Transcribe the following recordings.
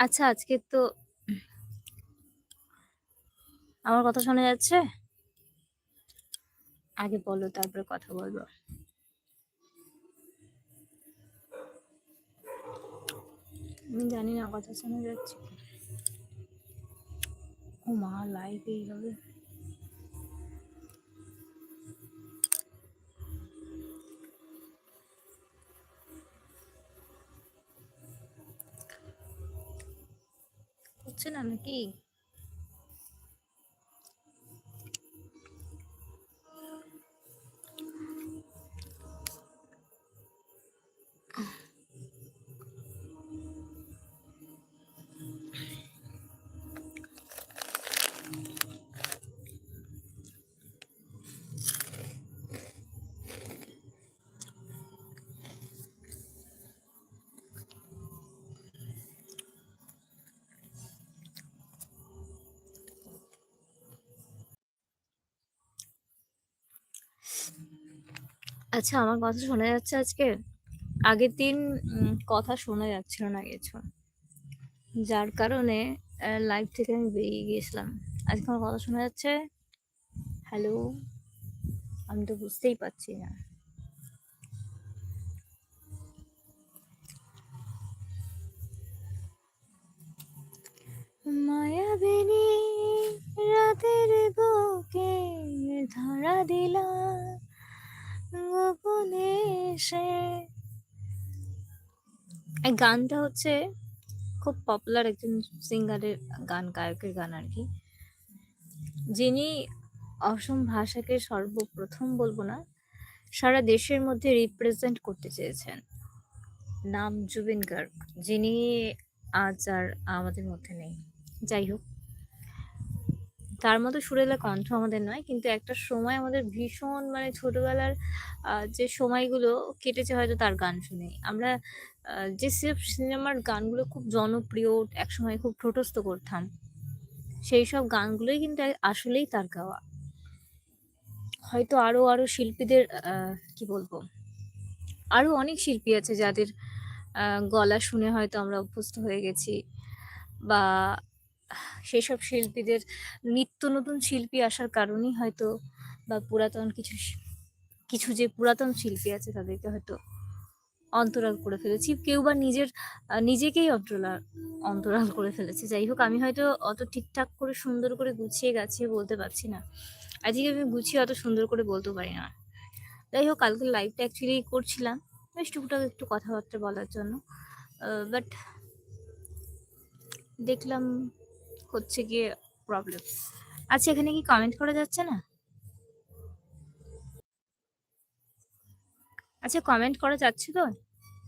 আচ্ছা আজকে তো আমার কথা শোনা যাচ্ছে? আগে বলো, তারপরে কথা বলব। আমি জানি না, কথা শোনা যাচ্ছে ও মা লাইভ এইভাবে হচ্ছে না নাকি? আচ্ছা আমার কথা শোনা যাচ্ছে আজকে? আগের দিন কথা শোনা যাচ্ছিল না কিছু। যার কারণে লাইভ থেকে আমি বেরিয়ে গিয়েছিলাম। আজকে আমার কথা শোনা যাচ্ছে? হ্যালো আমি তো বুঝতেই পারছি না। মায়াবিনী রাতের বুকে ধরা দিলা এই গানটা হচ্ছে খুব পপুলার একজন সিঙ্গারের গান, গায়কের গান আর কি। যিনি অসম ভাষাকে সর্বপ্রথম বলব না, সারা দেশের মধ্যে রিপ্রেজেন্ট করতে চেয়েছেন। নাম জুবিন গার্গ, যিনি আজ আর আমাদের মধ্যে নেই। যাই হোক তার মতো সুরেলা কণ্ঠ আমাদের নয়, কিন্তু একটা সময় আমাদের ভীষণ মানে ছোটবেলার যে সময়গুলো কেটেছে হয়তো তার গান শুনে। আমরা যে সব সিনেমার গানগুলো খুব জনপ্রিয়, একসময় খুব ঠোঁটস্থ করতাম, সেই সব গানগুলোই কিন্তু আসলেই তার গাওয়া। হয়তো আরও আরও শিল্পীদের কি বলব, আরও অনেক শিল্পী আছে যাদের গলা শুনে হয়তো আমরা অভ্যস্ত হয়ে গেছি বা সেসব শিল্পীদের নিত্য নতুন শিল্পী আসার কারণেই হয়তো বা পুরাতন কিছু কিছু যে পুরাতন শিল্পী আছে তাদেরকে হয়তো অন্তরাল করে ফেলেছি। কেউ বা নিজের নিজেকেই অন্তরাল অন্তরাল করে ফেলেছে। যাই হোক, আমি হয়তো অত ঠিকঠাক করে সুন্দর করে গুছিয়ে গাছিয়ে বলতে পারছি না। আজকে আমি গুছিয়ে অত সুন্দর করে বলতে পারি না। যাই হোক, কালকে লাইভটা অ্যাকচুয়ালি করছিলাম। বেশ টুকটাক একটু কথাবার্তা বলার জন্য। বাট দেখলাম হচ্ছে গিয়ে প্রবলেম আচ্ছা এখানে কি কমেন্ট করা যাচ্ছে না? আচ্ছা কমেন্ট করা যাচ্ছে তো?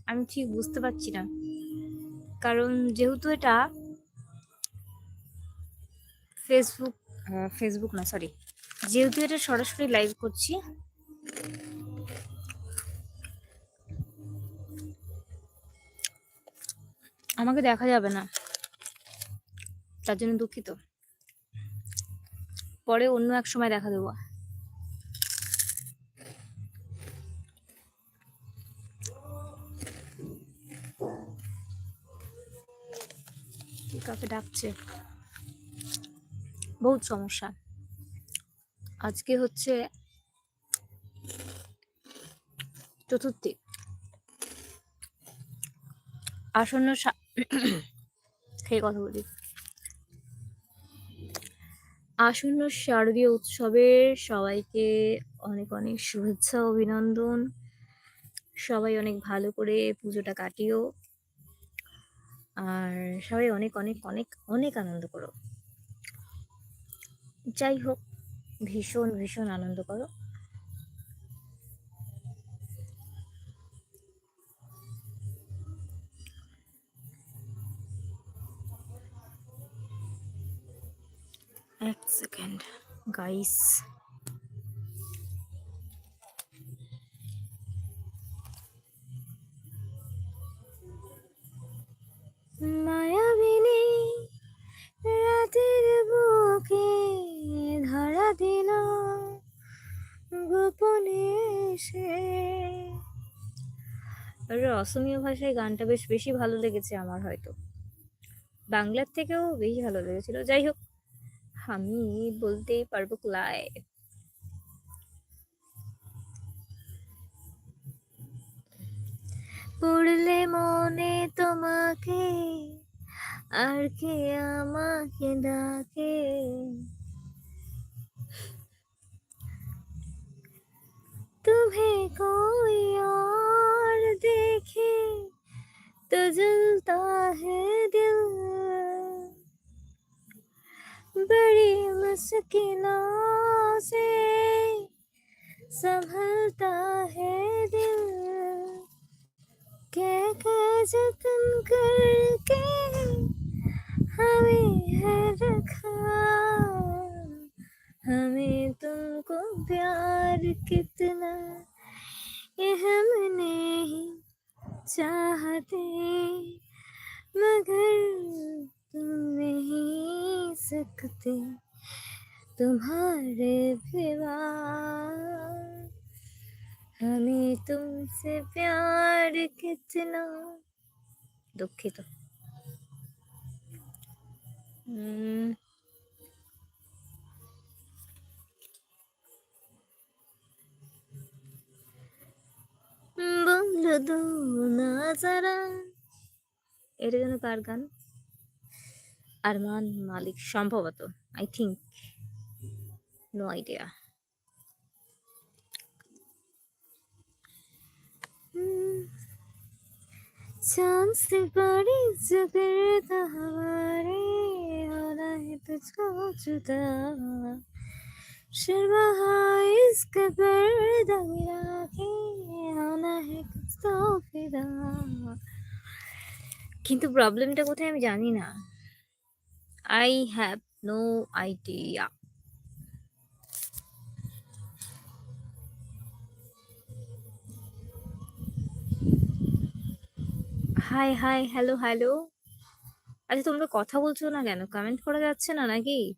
আমি ঠিক বুঝতে পারছি না। কারণ যেহেতু এটা ফেসবুক ফেসবুক না সরি যেহেতু এটা সরাসরি লাইভ করছি, আমাকে দেখা যাবে না। তার জন্য দুঃখিত। পরে অন্য এক সময় দেখা দেবো। কাকে ডাকছে? বহুত সমস্যা। আজকে হচ্ছে চতুর্থী। আসন্ন সা- খেয়ে কথা বলি। আসন্ন শারদীয় উৎসবের সবাইকে অনেক অনেক শুভেচ্ছা, অভিনন্দন। সবাই অনেক ভালো করে পুজোটা কাটিও। আর সবাই অনেক অনেক অনেক অনেক আনন্দ করো। যাই হোক, ভীষণ ভীষণ আনন্দ করো। এক সেকেন্ড গাইস রাতের বুকে গোপনে অসমীয় ভাষায় গানটা বেশ বেশি ভালো লেগেছে আমার হয়তো। বাংলার থেকেও বেশি ভালো লেগেছিল। যাই হোক আমি বলতেই পারবো ক্লাই পড়লে মনে তোমাকে আর কে আমাকে ডাকে तुम्हें कोई और देखे तो जलता है दिल बड़ी मुश्किलों से संभलता है दिल। क्या क्या जतन करके हमें है रखा? हमें तुमको प्यार कितना? ये हम नहीं चाहते, मगर तुम नहीं सकते तुम्हारे सिवा हमें तुमसे प्यार कितना দুঃখিত উম, বলো দো না যারা এটা যেন কার গান আরমান মালিক সম্ভবত আই থিঙ্ক নো আইডিয়া चांद से बड़ी जगरता हमारे होना है तुझको जुदा शर्मा इसका पर्दा गिरा के होना है कुछ तो फिदा কিন্তু প্রবলেমটা কোথায় আমি জানি না I have no idea hi hi hello hello আচ্ছা তোমরা কথা বলছো না কেন? কমেন্ট করা যাচ্ছে না নাকি?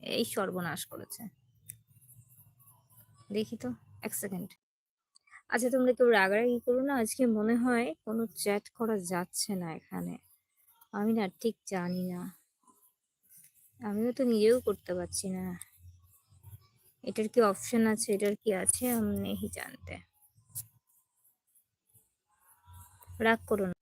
এই সর্বনাশ করেছে। দেখি তো, এক সেকেন্ড আচ্ছা তোমরা কেউ রাগারাগি করো না? আজকে মনে হয় কোনো চ্যাট করা যাচ্ছে না এখানে। আমি না ঠিক জানি না। আমিও তো নিজেও করতে পারছি না। এটার কি অপশন আছে? এটার কি আছে? আমি নেই জানতে। রাগ করো না।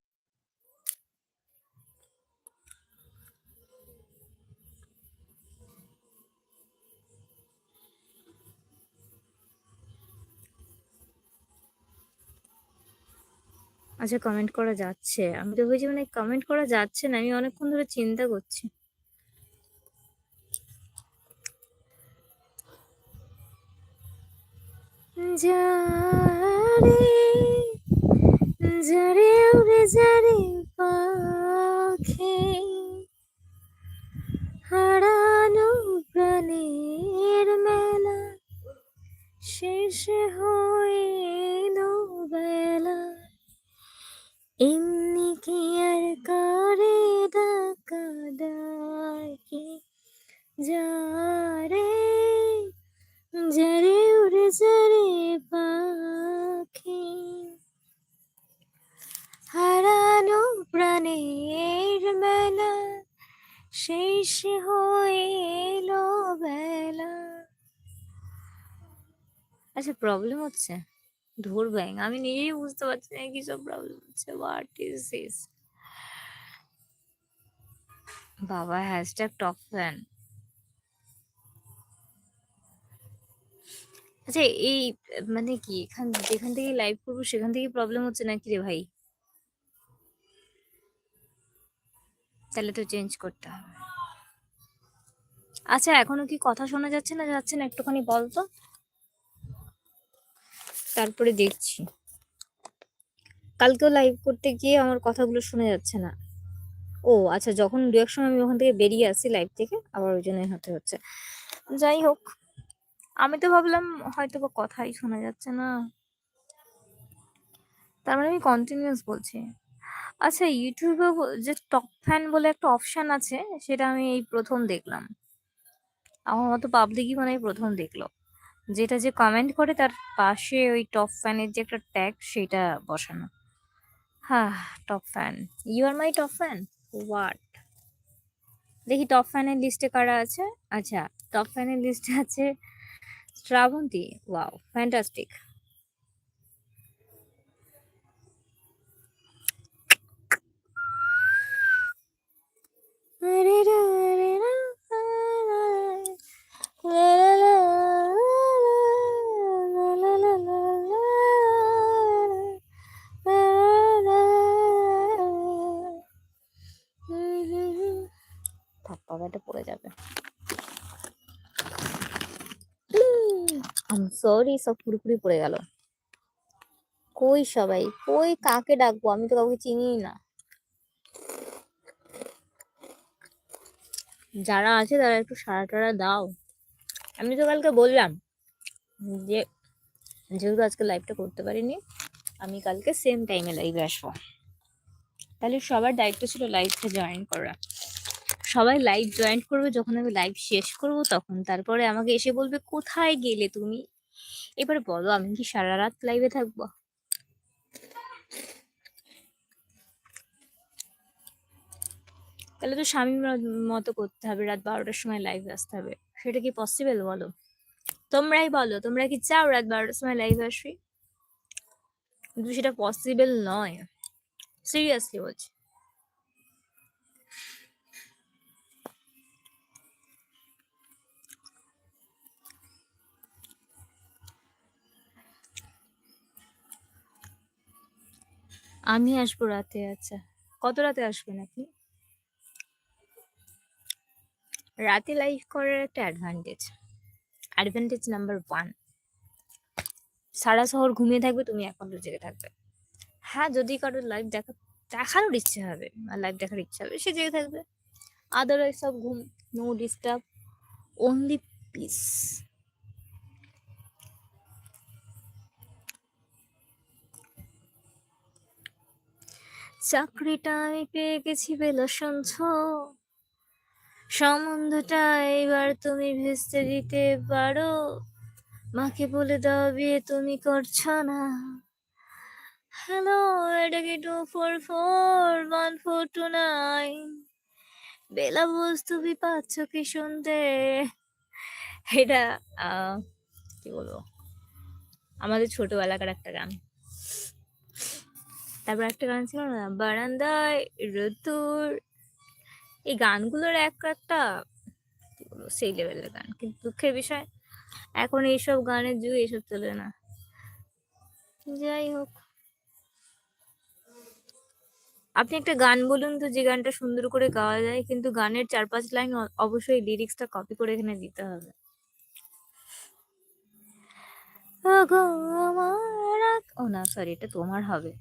আচ্ছা কমেন্ট করা যাচ্ছে। আমি তো ভেবেছি মানে কমেন্ট করা যাচ্ছে না। আমি অনেকক্ষণ ধরে চিন্তা করছি। যারে যারে উড়ে যারে পাখি। হারানো প্রাণের মেলা শেষে হয়ে বেলা। এমনি কি আর করে ডাকা ডাকি? যারে যারে উড়ে যারে পাখি। হারানো প্রাণের মেলা শেষ হয়ে এলো বেলা। আচ্ছা প্রবলেম হচ্ছে। ধুর ব্যাং আমি নিজেই বুঝতে পারছি না কি সব প্রবলেম হচ্ছে। হোয়াট ইজ দিস বাবা হ্যাশট্যাগ টপ ফ্যান আচ্ছা এই মানে কি, এখান, যেখান থেকে লাইভ করব, সেখান থেকে প্রবলেম হচ্ছে নাকি রে ভাই? তাহলে তো চেঞ্জ করতে হবে। আচ্ছা এখনও কি কথা শোনা যাচ্ছে না? যাচ্ছে না, একটুখানি বল তো। তারপরে দেখছি। কালকেও লাইভ করতে গিয়ে আমার কথাগুলো শোনা যাচ্ছে না। ও আচ্ছা যখন দু এক সময় আমি ওখান থেকে বেরিয়ে আসি লাইভ থেকে, আবার ওই জন্যই হতে হচ্ছে। যাই হোক আমি তো ভাবলাম হয়তো বা কথাই শোনা যাচ্ছে না। তার মানে আমি কন্টিনিউয়াস বলছি। আচ্ছা ইউটিউবে যে টপ ফ্যান বলে একটা অপশান আছে, সেটা আমি এই প্রথম দেখলাম। আমার মতো পাবলিকই মানে প্রথম দেখল। যেটা যে কমেন্ট করে, তার পাশে ওই টপ ফ্যানের যে একটা ট্যাগ সেটা বসানো। হ্যাঁ top fan you are my top fan what দেখি টপ ফ্যানের লিস্টে কারা আছে? আচ্ছা টপ ফ্যানের লিস্টে আছে শ্রাবন্তী ওয়াও ফ্যান্টাস্টিক থাক পাবাটা পড়ে যাবে আম সরি সব পুরোপুরি পড়ে গেল। কই সবাই? কই কাকে ডাকবো? আমি তো কাউকে চিনি না। যারা আছে তারা একটু সারা টারা দাও। আমি তো কালকে বললাম যে, যেহেতু আজকে লাইভটা করতে পারিনি, আমি কালকে সেম টাইমে লাইভে আসব। তাহলে সবার দায়িত্ব ছিল লাইভটা জয়েন করা। সবাই লাইভ জয়েন করবে, যখন আমি লাইভ শেষ করব, তখন তারপরে আমাকে এসে বলবে, কোথায় গেলে তুমি? এবার বলো, আমি কি সারা রাত লাইভে থাকব? তাহলে তো স্বামীর মতো করতে হবে, রাত বারোটার সময় লাইভে আসতে হবে। সেটা কি পসিবল বলো? তোমরাই বলো, তোমরা কি চাও রাত বারোটার সময় লাইভ আসবি কিন্তু সেটা পসিবল নয়। সিরিয়াসলি বলছি। আমি আসব রাতে আচ্ছা। কত রাতে আসবেন আপনি? রাতে লাইভ করার একটা অ্যাডভান্টেজ অ্যাডভান্টেজ নাম্বার ওয়ান সারা শহর ঘুমিয়ে থাকবে, তুমি একান্ত জেগে থাকবে। হ্যাঁ যদি কারোর লাইভ দেখা, দেখানোর ইচ্ছে হবে, আর লাইভ দেখার ইচ্ছা হবে, সে জেগে থাকবে। আদারওয়াইজ সব ঘুম নো ডিস্টার্ব অনলি পিস চাকরিটা আমি পেয়ে গেছি বেলা শুনছ সম্বন্ধটা এবার তুমি ভেস্তে দিতে পারো। মাকে বলে দাও বিয়ে তুমি করছ না। হ্যালো এটা কি two four four one four two nine Bela Bose তুমি পাচ্ছ কি শুনতে? এটা কি বলব? আমাদের ছোটবেলাকার একটা গান। তারপর একটা গান ছিল না, বারান্দায় রতুর এই গানগুলোর এক একটা সেই লেভেলের গান, কিন্তু দুঃখের বিষয়, এখন এইসব গানের যুগে এইসব চলে না। যাই হোক। আপনি একটা গান বলুন তো, যে গানটা সুন্দর করে গাওয়া যায়, কিন্তু গানের চার পাঁচ লাইন অবশ্যই লিরিক্সটা কপি করে এখানে দিতে হবে। ও না সরি এটা তোমার হবে।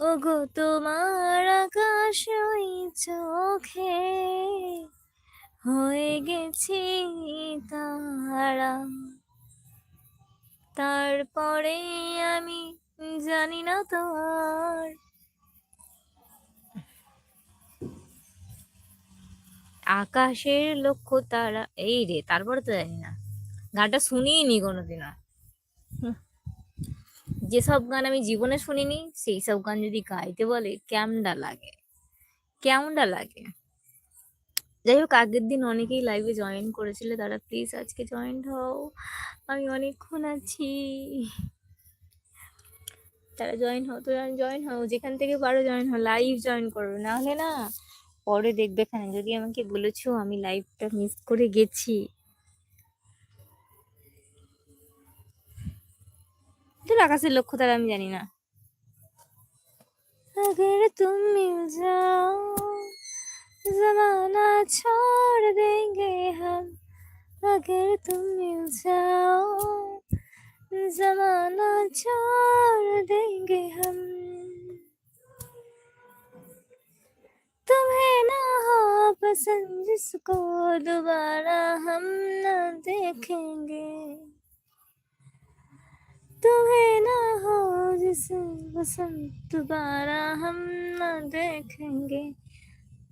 ওগো তোমার আকাশ ওই চোখে হয়ে গেছি তারা। তারপরে আমি জানি না তোমার। আকাশের লক্ষ্য তারা এই রে তারপরে তো জানি না। গানটা শুনিই নি কোনোদিনও। হুম, যেসব গান আমি জীবনে শুনিনি সেই সব গান যদি গাইতে বলে, কেমনটা লাগে? কেমনটা লাগে? যাই হোক, আগের দিন অনেকেই লাইভে জয়েন করেছিল, তারা প্লিজ আজকে জয়েন হও। আমি অনেকক্ষণ আছি। তারা জয়েন হও তো জয়েন হও, যেখান থেকে পারো জয়েন হও লাইভ জয়েন করো। না হলে না, পরে দেখবে এখানে। যদি আমাকে বলেছ আমি লাইভটা মিস করে গেছি। তোর আকাশের লক্ষ্য তারা আমি জানি না अगर तुम मिल जाओ जमाना छोड़ देंगे हम अगर तुम मिल जाओ जमाना छोड़ देंगे हम तुम्हें ना हो पसंद जिसको दोबारा हम न देखेंगे तुम्हें ना हो जिसे पसंद दोबारा हम न देखेंगे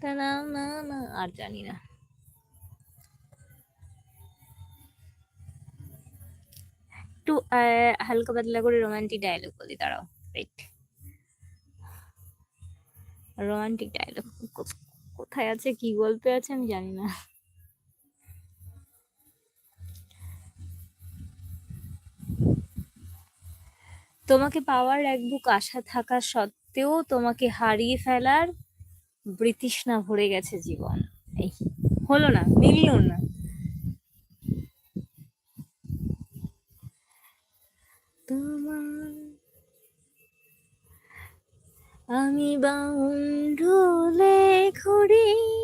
तना ना ना আর জানি না একটু আহ, হালকা পাতলা করে রোমান্টিক ডায়লগ বলি দাঁড়াও রাইট রোমান্টিক ডায়লগ কোথায় আছে কি গল্পে আছে আমি জানি না তোমাকে পাওয়ার এক বুক আশা থাকা সত্ত্বেও তোমাকে হারিয়ে ফেলার বৃতৃষ্ণা ভরে গেছে জীবন। এই, হলো না, মিলল না। তোমার আমি বাউন্ডুলে ঘুরি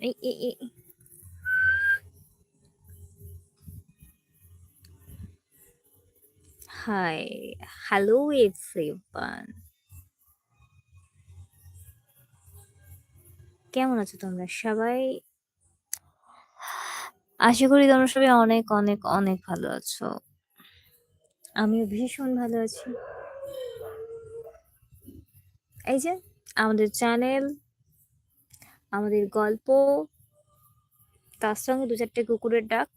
এই এই হাই হ্যালো এভরিওয়ান কেমন আছো তোমরা সবাই? আশা করি তোমরা সবাই অনেক অনেক অনেক ভালো আছো। আমিও ভীষণ ভালো আছি। এই যে, আমাদের চ্যানেল আমাদের গল্প, তার সঙ্গে দু চারটে কুকুরের ডাক,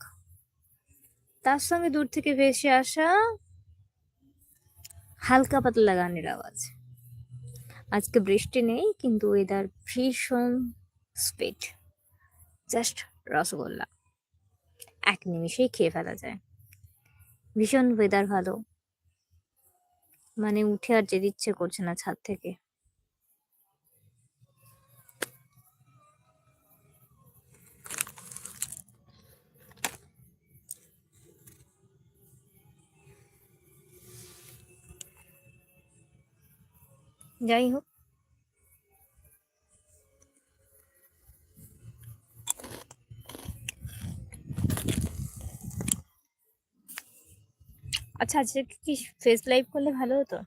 তার সঙ্গে দূর থেকে ভেসে আসা হালকা পাতলা গানের আওয়াজ। আজকে বৃষ্টি নেই, কিন্তু ওয়েদার ভীষণ স্পিড জাস্ট রসগোল্লা। এক নিমিষেই খেয়ে ফেলা যায়। ভীষণ ওয়েদার ভালো। মানে উঠে আর যেতে ইচ্ছে করছে না ছাদ থেকে। যাই হোক আচ্ছা আজকে কি ফেস লাইভ করলে ভালো হতো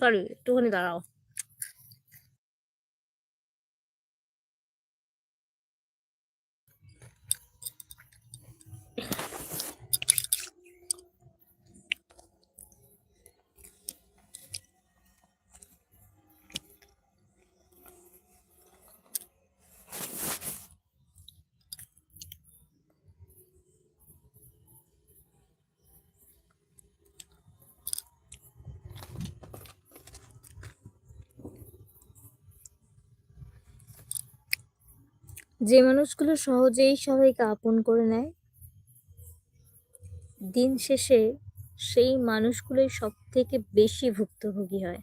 সরি একটুখানি দাঁড়াও যে মানুষগুলো সহজেই সবাইকে আপন করে নেয়, দিন শেষে সেই মানুষগুলোই সব থেকে বেশি ভুক্তভোগী হয়।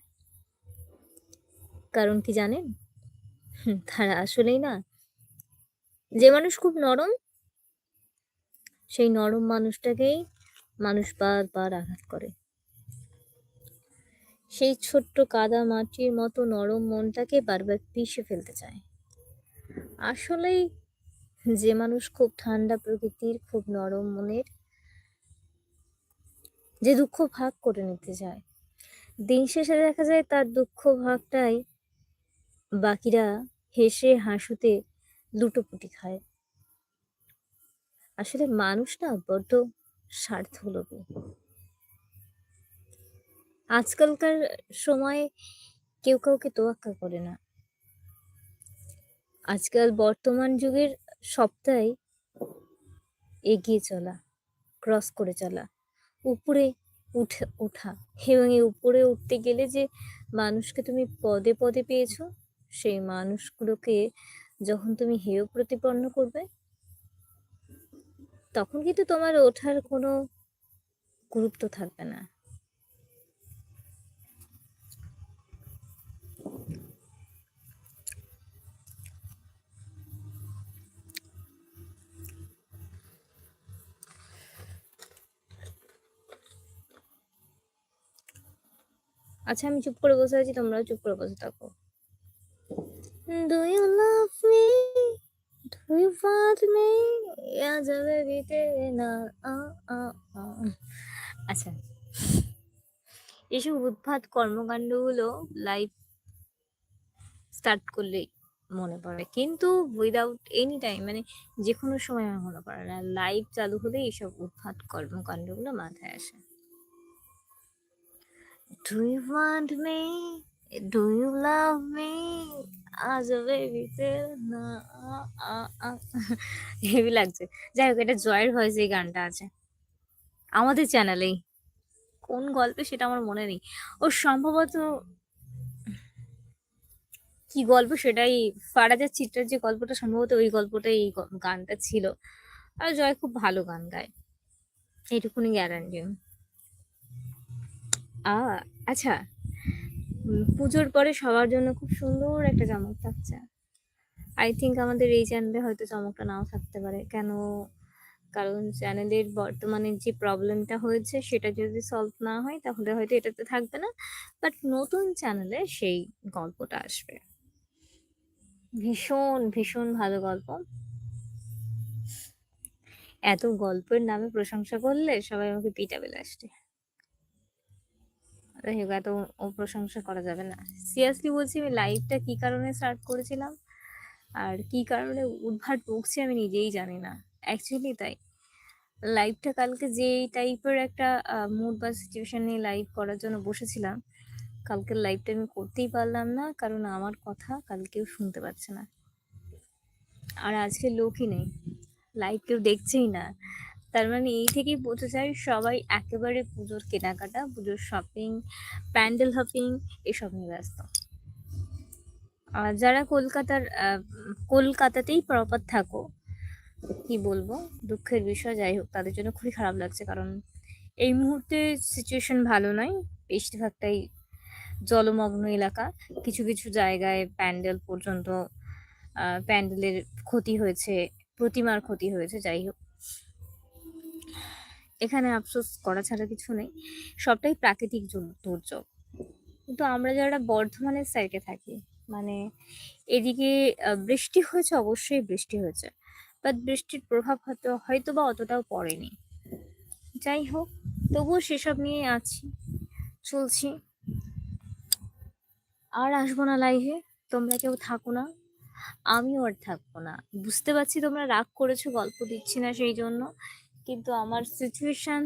কারণ কি জানেন? তারা আসলেই না, যে মানুষ খুব নরম, সেই নরম মানুষটাকেই মানুষ বারবার আঘাত করে। সেই ছোট্ট কাদা মাটির মতো নরম মনটাকে বারবার পিষে ফেলতে চায়। আসলেই যে মানুষ খুব ঠান্ডা প্রকৃতির, খুব নরম মনের, যে দুঃখ ভাগ করে নিতে চায়। দিন শেষে দেখা যায় তার দুঃখ ভাগটাই বাকিরা হেসে হাসুতে লুটোপুটি খায়। আসলে মানুষ না বড্ড স্বার্থলোভী। আজকালকার সময়ে কেউ কাউকে তোয়াক্কা করে না। আজকাল বর্তমান যুগের সবটাই এগিয়ে চলা ক্রস করে চলা। উপরে উঠে, ওঠা এবং এই উপরে উঠতে গেলে যে মানুষকে তুমি পদে পদে পেয়েছ, সেই মানুষগুলোকে যখন তুমি হেয় প্রতিপন্ন করবে, তখন কিন্তু তোমার ওঠার কোনো গুরুত্ব থাকবে না। আচ্ছা আমি চুপ করে বসে আছি, তোমরাও চুপ করে বসে থাকো। ডু ইউ ওয়ান্ট মি ইয়া যাবে দিতে না, আ আ আ। আচ্ছা। এসব উদ্ভাত কর্মকাণ্ডগুলো লাইভ স্টার্ট করলেই মনে পড়ে। কিন্তু উইদাউট এনি টাইম মানে যে কোনো সময় আমার মনে পড়ে না। লাইভ চালু হলে এইসব উদ্ভাত কর্মকাণ্ডগুলো মাথায় আসে। Do you want me do you love me আজ বেবিতে না হেভি লাগছে। যাই হোক, এটা জয়ের ভয়েসে এই গানটা আছে। আমাদের চ্যানেলেই কোন গল্পে সেটা আমার মনে নেই। ও সম্ভবত কি গল্প সেটাই, ফারাজের চিত্রের যে গল্পটা, সম্ভবত ওই গল্পটাই এই গানটা ছিল। আর জয় খুব ভালো গান গায়। এইটুকুনি গ্যারান্টি আ আচ্ছা। পুজোর পরে সবার জন্য খুব সুন্দর একটা চমক থাকছে। আই থিঙ্ক আমাদের এই চ্যানেলে হয়তো চমকটা নাও থাকতে পারে। কেন? কারণ চ্যানেলের বর্তমানে যে প্রবলেমটা হয়েছে সেটা যদি সলভ না হয় তাহলে হয়তো এটাতে থাকবে না। বাট নতুন চ্যানেলে সেই গল্পটা আসবে। ভীষণ ভীষণ ভালো গল্প। এত গল্পের নামে প্রশংসা করলে সবাই আমাকে পিটাবে লাস্টে হোক এত প্রশংসা করা যাবে না। সিরিয়াসলি বলছি, আমি লাইভটা কি কারণে স্টার্ট করেছিলাম? আর কি কারণে উদ্ভাট বকছি আমি নিজেই জানি না। অ্যাকচুয়ালি তাই। লাইভটা কালকে যে টাইপের একটা মুড বা সিচুয়েশন নিয়ে লাইভ করার জন্য বসেছিলাম, কালকের লাইভটা আমি করতেই পারলাম না, কারণ আমার কথা কালকে কেউ শুনতে পাচ্ছে না। আর আজকে লোকই নেই। লাইভ কেউ দেখছেই না। তার মানে এই থেকেই বোঝা যায় সবাই একেবারে পুজোর কেনাকাটা, পুজোর শপিং প্যান্ডেল হপিং এসব নিয়ে ব্যস্ত। যারা কলকাতার কলকাতাতেই প্রপার থাকো, কি বলব, দুঃখের বিষয়, যাই হোক, তাদের জন্য খুবই খারাপ লাগছে কারণ এই মুহূর্তে সিচুয়েশন ভালো নয়। বেশিরভাগটাই জলমগ্ন এলাকা। কিছু কিছু জায়গায় প্যান্ডেল পর্যন্ত প্যান্ডেলের ক্ষতি হয়েছে, প্রতিমার ক্ষতি হয়েছে, যাই হোক। এখানে আফসোস করা ছাড়া কিছু নেই। সবটাই প্রাকৃতিক দুর্যোগ। কিন্তু আমরা যারা বর্ধমানের সাইডে থাকি মানে এদিকে বৃষ্টি হয়েছে, অবশ্যই বৃষ্টি হয়েছে। বাট বৃষ্টির প্রভাব হয়তো হয়তো বা অতটাও পড়েনি। যাই হোক, তবুও সেসব নিয়ে আছি, চলছি। আর আসব না লাইভে তোমরা কেউ থাকো না। আমিও আর থাকব না। বুঝতে পারছি তোমরা রাগ করেছ, গল্প দিচ্ছি না সেই জন্য। কিন্তু আমার সিচুয়েশান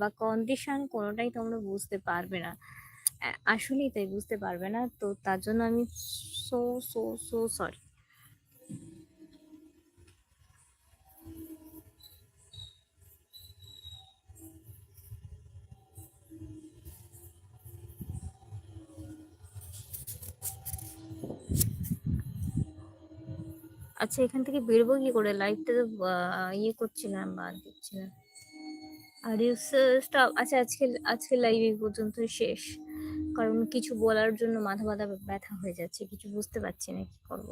বা কন্ডিশন কোনোটাই তোমরা বুঝতে পারবে না। আসলেই তাই বুঝতে পারবে না। তো তার জন্য আমি সো সো সো সরি আচ্ছা এখান থেকে বেরবো কি করে? লাইভটা তো ইয়ে করছিলাম বাদ দিচ্ছিলাম আর ইউ স্টপ আচ্ছা আজকে আজকে লাইভ এই পর্যন্ত শেষ। কারণ কিছু বলার জন্য মাথা মাথা ব্যথা হয়ে যাচ্ছে। কিছু বুঝতে পারছি না কি করব।